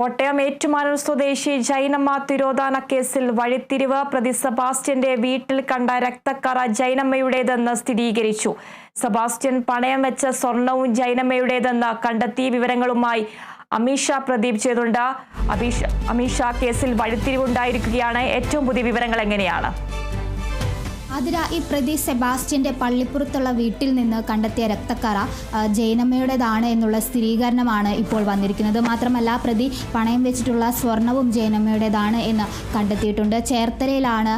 കോട്ടയം ഏറ്റുമാനൂർ സ്വദേശി ജൈനമ്മ തിരോധാന കേസിൽ വഴിത്തിരിവ്. പ്രതി സെബാസ്റ്റ്യന്റെ വീട്ടിൽ കണ്ട രക്തക്കറ ജൈനമ്മയുടേതെന്ന് സ്ഥിരീകരിച്ചു. സെബാസ്റ്റ്യൻ പണയം വെച്ച സ്വർണവും ജൈനമ്മയുടേതെന്ന് കണ്ടെത്തിയ വിവരങ്ങളുമായി അമീഷ പ്രദീപ് ചെയ്തുണ്ട്. അമീഷ അമീഷ കേസിൽ വഴിത്തിരിവുണ്ടായിരിക്കുകയാണ്. ഏറ്റവും പുതിയ വിവരങ്ങൾ എങ്ങനെയാണ്? അതിര ഈ പ്രതി സെബാസ്റ്റ്യന്റെ പള്ളിപ്പുറത്തുള്ള വീട്ടിൽ നിന്ന് കണ്ടെത്തിയ രക്തക്കറ ജയനമ്മയുടേതാണ് എന്നുള്ള സ്ഥിരീകരണമാണ് ഇപ്പോൾ വന്നിരിക്കുന്നത്. മാത്രമല്ല പ്രതി പണയം വെച്ചിട്ടുള്ള സ്വർണവും ജയനമ്മയുടേതാണ് എന്ന് കണ്ടെത്തിയിട്ടുണ്ട്. ചേർത്തലയിലാണ്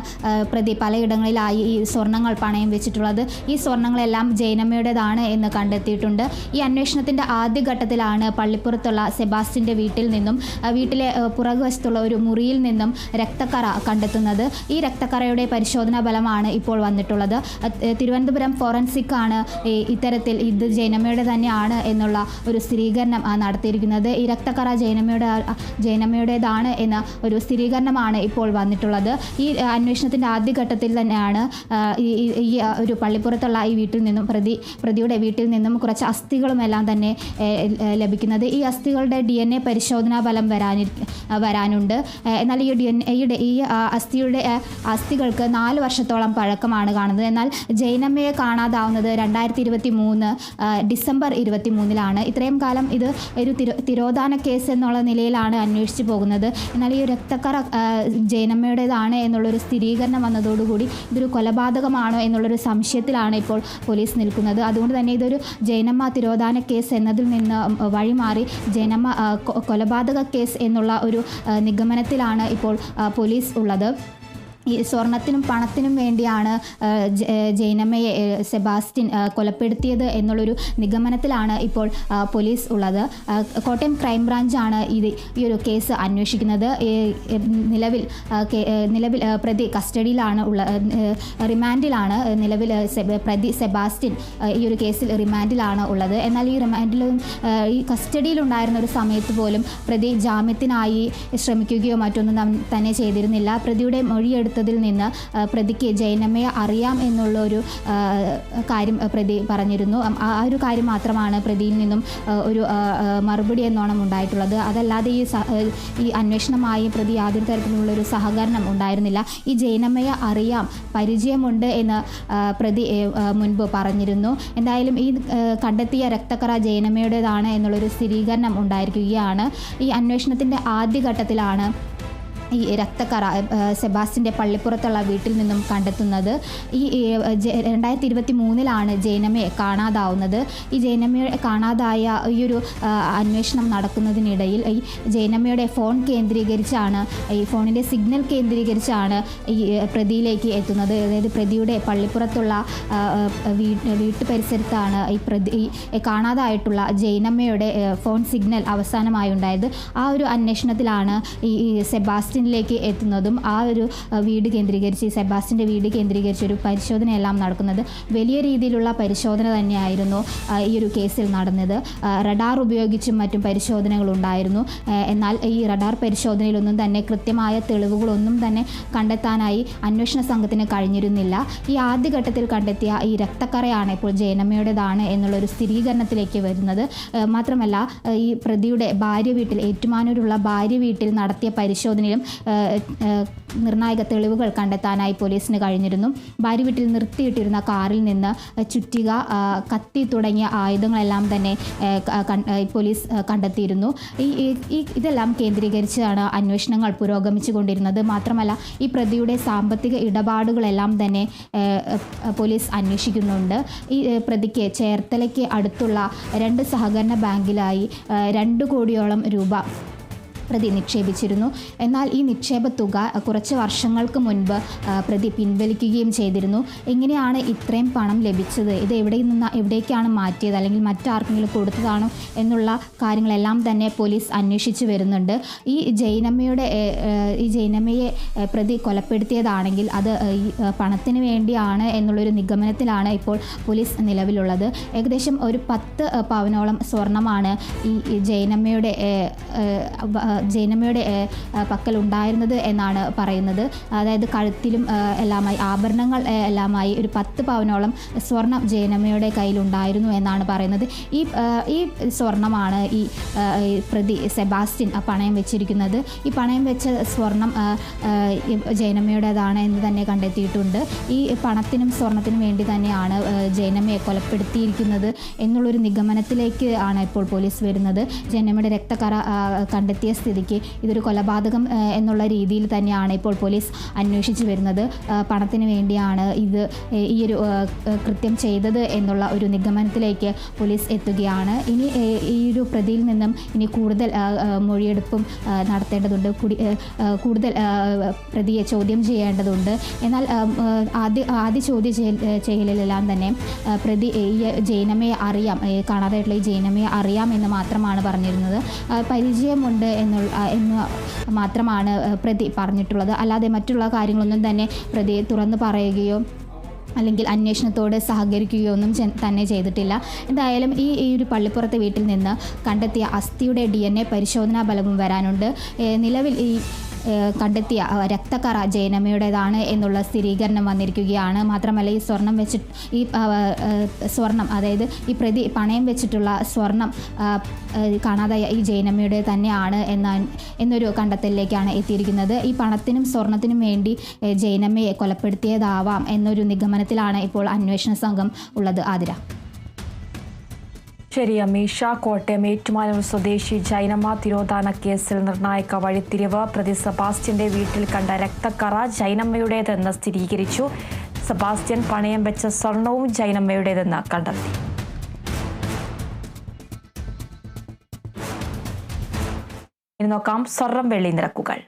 പ്രതി പലയിടങ്ങളിലായി ഈ സ്വർണങ്ങൾ പണയം വെച്ചിട്ടുള്ളത്. ഈ സ്വർണങ്ങളെല്ലാം ജയനമ്മയുടേതാണ് എന്ന് കണ്ടെത്തിയിട്ടുണ്ട്. ഈ അന്വേഷണത്തിന്റെ ആദ്യഘട്ടത്തിലാണ് പള്ളിപ്പുറത്തുള്ള സെബാസ്റ്റ്യന്റെ വീട്ടിൽ നിന്നും വീട്ടിലെ പുറകുവശത്തുള്ള ഒരു മുറിയിൽ നിന്നും രക്തക്കറ കണ്ടെത്തുന്നത്. ഈ രക്തക്കറയുടെ പരിശോധനാ ഫലമാണ് ഇപ്പോൾ വന്നിട്ടുള്ളത്. തിരുവനന്തപുരം ഫോറൻസിക് ആണ് ഇത്തരത്തിൽ ഇത് ജൈനമ്മയുടെ തന്നെയാണ് എന്നുള്ള ഒരു സ്ഥിരീകരണം നടത്തിയിരിക്കുന്നത്. ഈ രക്തക്കറ ജൈനമ്മയുടെ ജൈനമ്മയുടേതാണ് എന്ന ഒരു സ്ഥിരീകരണമാണ് ഇപ്പോൾ വന്നിട്ടുള്ളത്. ഈ അന്വേഷണത്തിന്റെ ആദ്യഘട്ടത്തിൽ തന്നെയാണ് ഈ ഒരു പള്ളിപ്പുറത്തുള്ള ഈ വീട്ടിൽ നിന്നും പ്രതി പ്രതിയുടെ വീട്ടിൽ നിന്നും കുറച്ച് അസ്ഥികളുമെല്ലാം തന്നെ ലഭിക്കുന്നത്. ഈ അസ്ഥികളുടെ ഡി എൻ എ പരിശോധനാ ഫലം വരാനി വരാനുണ്ട്. എന്നാൽ ഈ ഡി എൻ എയുടെ ഈ അസ്ഥിയുടെ അസ്ഥികൾക്ക് നാല് വർഷത്തോളം പഴക്കമാണ് കാണുന്നത്. എന്നാൽ ജൈനമ്മയെ കാണാതാവുന്നത് രണ്ടായിരത്തി ഇരുപത്തി മൂന്ന് ഡിസംബർ ഇരുപത്തി മൂന്നിലാണ് ഇത്രയും കാലം ഇത് ഒരു തിരോ തിരോധാന കേസ് എന്നുള്ള നിലയിലാണ് അന്വേഷിച്ചു പോകുന്നത്. എന്നാൽ ഈ രക്തക്കറ ജൈനമ്മയുടേതാണ് എന്നുള്ളൊരു സ്ഥിരീകരണം വന്നതോടുകൂടി ഇതൊരു കൊലപാതകമാണോ എന്നുള്ളൊരു സംശയത്തിലാണ് ഇപ്പോൾ പോലീസ് നിൽക്കുന്നത്. അതുകൊണ്ട് തന്നെ ഇതൊരു ജൈനമ്മ തിരോധാന കേസ് എന്നതിൽ നിന്ന് വഴിമാറി ജൈനമ്മ കൊലപാതക കേസ് എന്നുള്ള ഒരു നിഗമനത്തിലാണ് ഇപ്പോൾ പോലീസ് ഉള്ളത്. ഈ സ്വർണത്തിനും പണത്തിനും വേണ്ടിയാണ് ജൈനമ്മയെ സെബാസ്റ്റ്യൻ കൊലപ്പെടുത്തിയത് എന്നുള്ളൊരു നിഗമനത്തിലാണ് ഇപ്പോൾ പോലീസ് ഉള്ളത്. കോട്ടയം ക്രൈംബ്രാഞ്ചാണ് ഇത് ഈ ഒരു കേസ് അന്വേഷിക്കുന്നത്. നിലവിൽ നിലവിൽ പ്രതി കസ്റ്റഡിയിലാണ് ഉള്ള റിമാൻഡിലാണ് നിലവിൽ പ്രതി സെബാസ്റ്റ്യൻ ഈ ഒരു കേസിൽ റിമാൻഡിലാണ് ഉള്ളത്. എന്നാൽ ഈ റിമാൻഡിലും ഈ കസ്റ്റഡിയിലുണ്ടായിരുന്ന ഒരു സമയത്ത് പോലും പ്രതി ജാമ്യത്തിനായി ശ്രമിക്കുകയോ മറ്റൊന്നും തന്നെ ചെയ്തിരുന്നില്ല. പ്രതിയുടെ മൊഴിയെടുത്തതിൽ നിന്ന് പ്രതിക്ക് ജൈനമ്മയെ അറിയാം എന്നുള്ള ഒരു കാര്യം പ്രതി പറഞ്ഞിരുന്നു. ആ ഒരു കാര്യം മാത്രമാണ് പ്രതിയിൽ നിന്നും ഒരു മറുപടി എന്നോണം ഉണ്ടായിട്ടുള്ളത്. അതല്ലാതെ ഈ ഈ അന്വേഷണമായി പ്രതി യാതൊരു തരത്തിലുള്ള ഒരു സഹകരണം ഉണ്ടായിരുന്നില്ല. ഈ ജൈനമ്മയെ അറിയാം പരിചയമുണ്ട് എന്ന് പ്രതി മുൻപ് പറഞ്ഞിരുന്നു. എന്തായാലും ഈ കണ്ടെത്തിയ രക്തക്കറ ജൈനമ്മയുടേതാണ് എന്നുള്ളൊരു സ്ഥിരീകരണം ഉണ്ടായിരിക്കുകയാണ്. ഈ അന്വേഷണത്തിന്റെ ആദ്യഘട്ടത്തിലാണ് ഈ രക്തക്കറ സെബാസ്റ്റിന്റെ പള്ളിപ്പുറത്തുള്ള വീട്ടിൽ നിന്നും കണ്ടെത്തുന്നത്. ഈ രണ്ടായിരത്തി ഇരുപത്തി മൂന്നിലാണ് ജൈനമയെ കാണാതാവുന്നത്. ഈ ജൈനമയെ കാണാതായ ഈ ഒരു അന്വേഷണം നടക്കുന്നതിനിടയിൽ ഈ ജൈനമയുടെ ഫോൺ കേന്ദ്രീകരിച്ചാണ് ഈ ഫോണിന്റെ സിഗ്നൽ കേന്ദ്രീകരിച്ചാണ് ഈ പ്രതിയിലേക്ക് എത്തുന്നത്. അതായത് പ്രതിയുടെ പള്ളിപ്പുറത്തുള്ള വീട്ടു പരിസരത്താണ് ഈ പ്രതി കാണാതായിട്ടുള്ള ജൈനമ്മയുടെ ഫോൺ സിഗ്നൽ അവസാനമായി ഉണ്ടായത് ആ ഒരു അന്വേഷണത്തിലാണ് ഈ ഈ സെബാസ്റ്റ്യനിലേക്ക് എത്തുന്നതും ആ ഒരു വീട് കേന്ദ്രീകരിച്ച് സെബാസ്റ്റിന്റെ വീട് കേന്ദ്രീകരിച്ച് ഒരു പരിശോധനയെല്ലാം നടക്കുന്നത് വലിയ രീതിയിലുള്ള പരിശോധന തന്നെയായിരുന്നു ഈ ഒരു കേസിൽ നടന്നത്. റഡാർ ഉപയോഗിച്ചും മറ്റും പരിശോധനകൾ ഉണ്ടായിരുന്നു. എന്നാൽ ഈ റഡാർ പരിശോധനയിലൊന്നും തന്നെ കൃത്യമായ തെളിവുകളൊന്നും തന്നെ കണ്ടെത്താനായി അന്വേഷണ സംഘത്തിന് കഴിഞ്ഞിരുന്നില്ല. ഈ ആദ്യഘട്ടത്തിൽ കണ്ടെത്തിയ ഈ രക്തക്കറയാണ് ഇപ്പോൾ ജയനമ്മയുടേതാണ് എന്നുള്ളൊരു സ്ഥിരീകരണത്തിലേക്ക് വരുന്നത്. മാത്രമല്ല ഈ പ്രതിയുടെ ഭാര്യ വീട്ടിൽ ഏറ്റുമാനൂരുള്ള ഭാര്യ വീട്ടിൽ നടത്തിയ പരിശോധനയിലും നിർണായക തെളിവുകൾ കണ്ടെത്താനായി പോലീസിന് കഴിഞ്ഞിരുന്നു. ഭാര്യ വീട്ടിൽ നിർത്തിയിട്ടിരുന്ന കാറിൽ നിന്ന് ചുറ്റിക കത്തി തുടങ്ങിയ ആയുധങ്ങളെല്ലാം തന്നെ പോലീസ് കണ്ടെത്തിയിരുന്നു. ഈ ഇതെല്ലാം കേന്ദ്രീകരിച്ചാണ് അന്വേഷണങ്ങൾ പുരോഗമിച്ചു കൊണ്ടിരുന്നത് മാത്രമല്ല ഈ പ്രതിയുടെ സാമ്പത്തിക ഇടപാടുകളെല്ലാം തന്നെ പോലീസ് അന്വേഷിക്കുന്നുണ്ട്. ഈ പ്രതിക്ക് ചേർത്തലയ്ക്ക് അടുത്തുള്ള രണ്ട് സഹകരണ ബാങ്കിലായി രണ്ട് കോടിയോളം രൂപ പ്രതി നിക്ഷേപിച്ചിരുന്നു. എന്നാൽ ഈ നിക്ഷേപ തുക കുറച്ച് വർഷങ്ങൾക്ക് മുൻപ് പ്രതി പിൻവലിക്കുകയും ചെയ്തിരുന്നു. എങ്ങനെയാണ് ഇത്രയും പണം ലഭിച്ചത്? ഇത് എവിടെ നിന്ന് എവിടേക്കാണ് മാറ്റിയത്? അല്ലെങ്കിൽ മറ്റാർക്കെങ്കിലും കൊടുത്തതാണോ എന്നുള്ള കാര്യങ്ങളെല്ലാം തന്നെ പോലീസ് അന്വേഷിച്ചു വരുന്നുണ്ട്. ഈ ജൈനമ്മയുടെ ഈ ജൈനമ്മയെ പ്രതി കൊലപ്പെടുത്തിയതാണെങ്കിൽ അത് ഈ പണത്തിന് വേണ്ടിയാണ് എന്നുള്ളൊരു നിഗമനത്തിലാണ് ഇപ്പോൾ പോലീസ് നിലവിലുള്ളത്. ഏകദേശം ഒരു പത്ത് പവനോളം സ്വർണമാണ് ഈ ജൈനമ്മയുടെ ജൈനമ്മയുടെ പക്കൽ ഉണ്ടായിരുന്നത് എന്നാണ് പറയുന്നത്. അതായത് കഴുത്തിലും എല്ലാമായി ആഭരണങ്ങൾ എല്ലാമായി ഒരു പത്ത് പവനോളം സ്വർണം ജൈനമ്മയുടെ കയ്യിലുണ്ടായിരുന്നു എന്നാണ് പറയുന്നത്. ഈ ഈ സ്വർണമാണ് ഈ പ്രതി സെബാസ്റ്റ്യൻ പണയം വെച്ചിരിക്കുന്നത്. ഈ പണയം വെച്ച സ്വർണം ജൈനമ്മയുടേതാണ് എന്ന് തന്നെ കണ്ടെത്തിയിട്ടുണ്ട്. ഈ പണത്തിനും സ്വർണത്തിനും വേണ്ടി തന്നെയാണ് ജൈനമ്മയെ കൊലപ്പെടുത്തിയിരിക്കുന്നത് എന്നുള്ളൊരു നിഗമനത്തിലേക്ക് ആണ് ഇപ്പോൾ പോലീസ് വരുന്നത്. ജൈനമ്മയുടെ രക്തക്കറ കണ്ടെത്തിയ സ്ഥിതിക്ക് ഇതൊരു കൊലപാതകം എന്നുള്ള രീതിയിൽ തന്നെയാണ് ഇപ്പോൾ പോലീസ് അന്വേഷിച്ചു വരുന്നത്. പണത്തിന് വേണ്ടിയാണ് ഇത് ഈ ഒരു കൃത്യം ചെയ്തത് എന്നുള്ള ഒരു നിഗമനത്തിലേക്ക് പോലീസ് എത്തുകയാണ്. ഇനി ഈ ഒരു പ്രതിയിൽ നിന്നും ഇനി കൂടുതൽ മൊഴിയെടുപ്പും നടത്തേണ്ടതുണ്ട്. കുടി കൂടുതൽ പ്രതിയെ ചോദ്യം ചെയ്യേണ്ടതുണ്ട്. എന്നാൽ ആദ്യ ആദ്യ ചോദ്യം ചെയ്യലിലെല്ലാം തന്നെ പ്രതി ഈ ജൈനമ്മയെ അറിയാം കാണാതായിട്ടുള്ള ഈ ജൈനമ്മയെ അറിയാം എന്ന് മാത്രമാണ് പറഞ്ഞിരുന്നത്. പരിചയമുണ്ട് എന്നുള്ള ആ, എന്ന് മാത്രമാണ് പ്രതി പറഞ്ഞിട്ടുള്ളത്. അല്ലാതെ മറ്റുള്ള കാര്യങ്ങളൊന്നും തന്നെ പ്രതി തുറന്നു പറയുകയോ അല്ലെങ്കിൽ അന്വേഷണത്തോട് സഹകരിക്കുകയോ ഒന്നും തന്നെ ചെയ്തിട്ടില്ല. എന്തായാലും ഈ ഈ ഒരു പള്ളിപ്പുറത്തെ വീട്ടിൽ നിന്ന് കണ്ടെത്തിയ അസ്ഥിയുടെ ഡി എൻ എ പരിശോധനാ ഫലവും വരാനുണ്ട്. നിലവിൽ ഈ കണ്ടെത്തിയ രക്തക്കറ ജയനമ്മയുടേതാണ് എന്നുള്ള സ്ഥിരീകരണം വന്നിരിക്കുകയാണ്. മാത്രമല്ല ഈ സ്വർണം വെച്ച് ഈ സ്വർണം അതായത് ഈ പ്രതി പണയം വെച്ചിട്ടുള്ള സ്വർണം കാണാതായ ഈ ജയനമ്മയുടെ തന്നെയാണ് എന്ന എന്നൊരു കണ്ടെത്തലിലേക്കാണ് എത്തിയിരിക്കുന്നത്. ഈ പണത്തിനും സ്വർണത്തിനും വേണ്ടി ജയനമ്മയെ കൊലപ്പെടുത്തിയതാവാം എന്നൊരു നിഗമനത്തിലാണ് ഇപ്പോൾ അന്വേഷണ സംഘം ഉള്ളത്. ആതിര. ശരി അമീഷ കോട്ടയം ഏറ്റുമാനൂർ സ്വദേശി ജൈനമ്മ തിരോധാന കേസിൽ നിർണായക വഴിത്തിരിവ്. പ്രതി സെബാസ്റ്റ്യന്റെ വീട്ടിൽ കണ്ട രക്തക്കറ ജൈനമ്മയുടേതെന്ന് സ്ഥിരീകരിച്ചു. സെബാസ്റ്റ്യൻ പണയം വെച്ച സ്വർണവും ജൈനമ്മയുടേതെന്ന് കണ്ടെത്തി. നോക്കാം സ്വർണം വെള്ളി നിരക്കുകൾ.